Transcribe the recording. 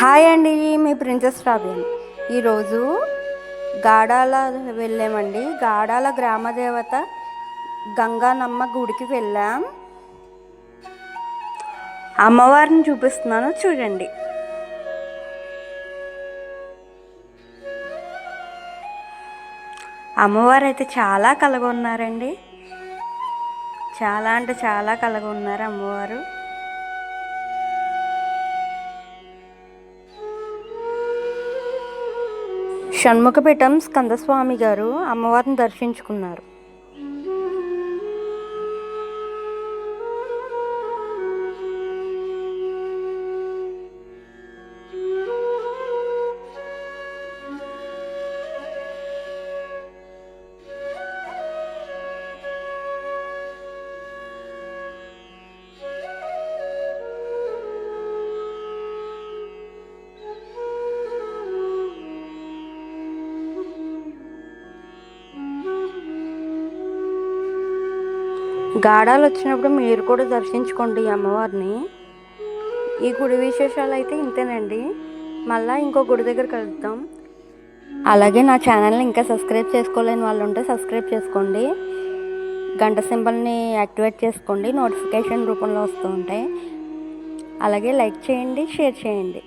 Hi అండి మీ princess robin ఈరోజు గాడాల వెళ్ళామండి. గాడాల గ్రామదేవత గంగానమ్మ గుడికి వెళ్ళాం. అమ్మవారిని చూపిస్తున్నాను చూడండి. అమ్మవారు అయితే చాలా కలగొన్నారండి. చాలా అంటే చాలా కలగొన్నారు అమ్మవారు. షణ్ముఖపీఠం స్కందస్వామి గారు అమ్మవారిని దర్శించుకున్నారు. గాడాలు వచ్చినప్పుడు మీరు కూడా దర్శించుకోండి అమ్మవారిని. ఈ గుడి విశేషాలు అయితే ఇంతేనండి. మళ్ళీ ఇంకో గుడి దగ్గర కలుద్దాం. అలాగే నా ఛానల్ని ఇంకా సబ్స్క్రైబ్ చేసుకోలేని వాళ్ళు ఉంటే సబ్స్క్రైబ్ చేసుకోండి. గంట సింబల్ని యాక్టివేట్ చేసుకోండి. నోటిఫికేషన్ రూపంలో వస్తూ ఉంటాయి. అలాగే లైక్ చేయండి షేర్ చేయండి.